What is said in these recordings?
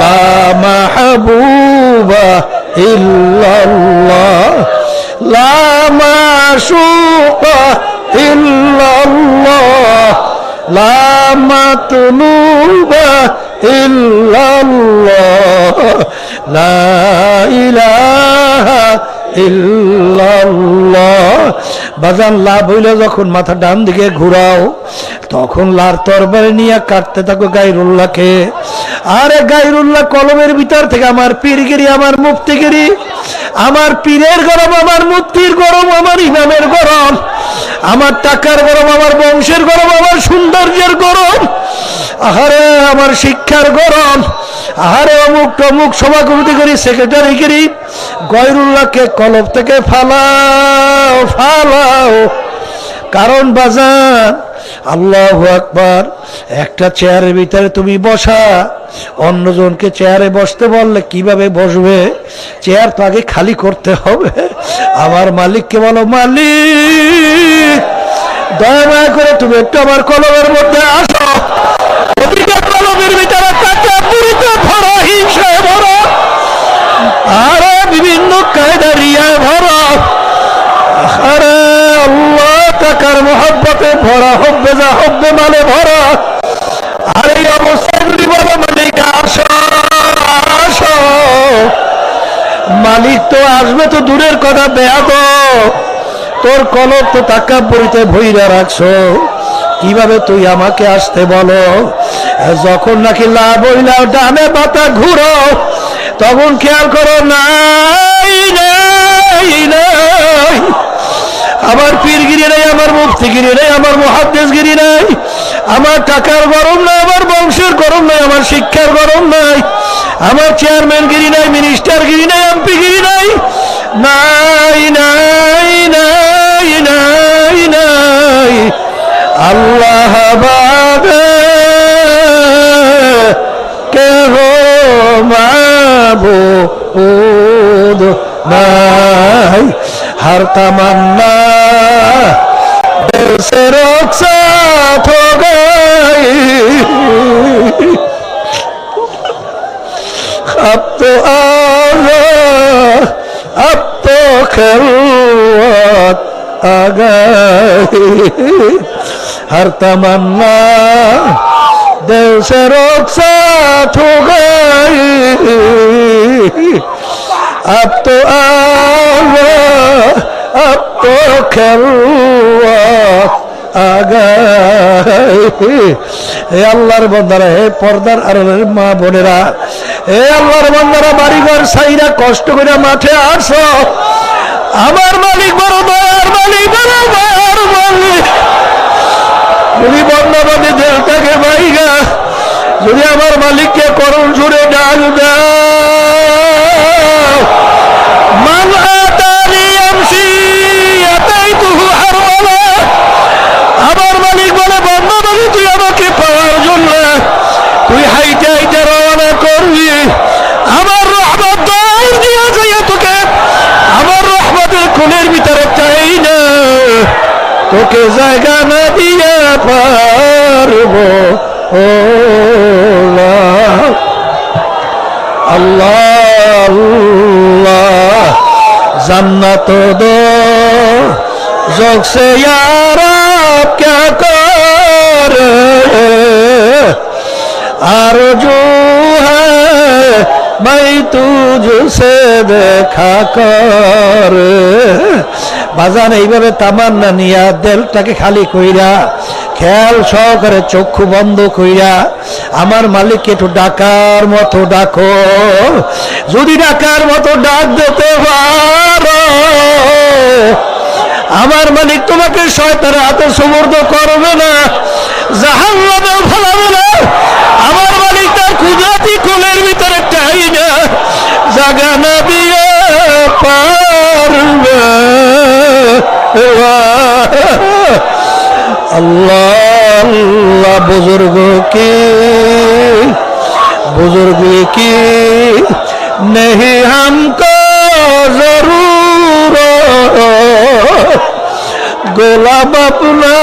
লা মাহবুবা ইল্লাল্লাহ লা মাশুকা ইল্লাল্লাহ লা বাজান লাভ হইলে যখন মাথা ডান দিকে ঘুরাও, তখন লার তরবারি নিয়ে কাটতে থাকো গাইরুল্লাহকে আরে গাইরুল্লাহ কলমের ভিতর থেকে আমার পীরগিরি, আমার মুফতিগিরি, আমার পীরের গরম, আমার মুক্তির গরম, আমার ইমামের গরম, আমার টাকার গরম, আমার বংশের গরম, আমার সৌন্দর্যের গরম। আহারে, আমার শিক্ষার গরম। আহারে, অমুক টমুক সভা কমিটি করি সেক্রেটারি করি। গয়রুল্লাহকে কলব থেকে ফালাও ফালাও। কারণ বাজার আল্লাহ আকবার, একটা চেয়ারের ভিতরে তুমি বসা, অন্যজনকে চেয়ারে বসতে বললে কীভাবে বসবে? চেয়ার তো আগে খালি করতে হবে। আমার মালিককে বলো, মালিক, দয়া করে তুমি একটু আমার কলমের মধ্যে আসো। প্রতিটা কলমের ভিতরে টাকা পুরিতে ভরা হিংসায় ভরা, আরও বিভিন্ন কায়দা রিয়ায় ভরা। আরে আল্লাহ, টাকার ভরা হব্বে যা হব্বে মানে ভরা। আর এই অবস্থায় যদি বলো, মালিক, আসো আসো। মালিক তো আসবে তো দূরের কথা দেয়া তো। তোর কলব তো টাকা পরিতে ভইরা রাখছো। কীভাবে তুই আমাকে আসতে বলো? যখন নাকি লাভ হইলাও ডানে পাতা ঘুরো, তখন খেয়াল করো, নাই নাই আমার পীরগিরি নাই, আমার মুফতিগিরি নাই, আমার মহাদ্দেশগিরি নাই, আমার টাকার গরম নাই, আমার বংশের গরম নাই, আমার শিক্ষার গরম নাই, আমার চেয়ারম্যানগিরি নাই মিনিস্টারগিরি নাই এমপিগিরি নাই নাই নাই। মাবুদ নাই हर तमन्ना दिल से रुखसात हो गई अब तो आ अब तो खलवत आ गई हर तमन्ना दिल से रुखसात हो गई अब तो आवा अब तो খেলুয়া হে আল্লাহর বন্দারা হে পর্দার আর মা বোনেরা হে আল্লাহর বন্দারা বাড়িঘর সাইরা কষ্ট করে মাঠে আসো আমার মালিক বড় দয়ার মালিক বড় দয়ার মালিক যদি বন্দাবাদী দেহটাকে বাইগা যদি আমার মালিককে করুন জুড়ে ডাল আমার মালিক বলে, বন্ধ বলি তুই আমাকে পাওয়ার জন্য, তুই হাইটে হাইটে রওনা করবি। আমার রহমত দৌড় দিয়ে যাইয়া তোকে, আমার রহমতের খুনের ভিতরে চাই না। তোকে জায়গা না দিয়ে পারব। ও আল্লাহ আল্লাহ जन्नत दो जोग से यार आप क्या कर आरजू है मैं तुझसे দেখা কর বাজান এইভাবে তামান্না নিয়া দেলটাকে খালি কইরা খেয়াল সহকারে চক্ষু বন্ধ কইরা আমার মালিককে একটু ডাকার মতো ডাকো। যদি ডাকার মতো ডাক দিতে পারো, আমার মালিক তোমাকে শয়তানের হাতে সমর্থ করবে না। জাহান ফেলাবে না আমার মালিক তার কুদরতি কোলের ভিতরে চাই না জাগা না আল্লাহ বুজুর্গ কে? বুজুর্গ কি? নেই হামকো জরুর। গোলাপ আপনা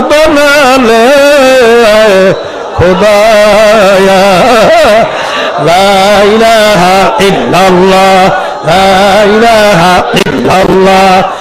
বনালে খুদায়া। লাইলা হা ইহা ইহা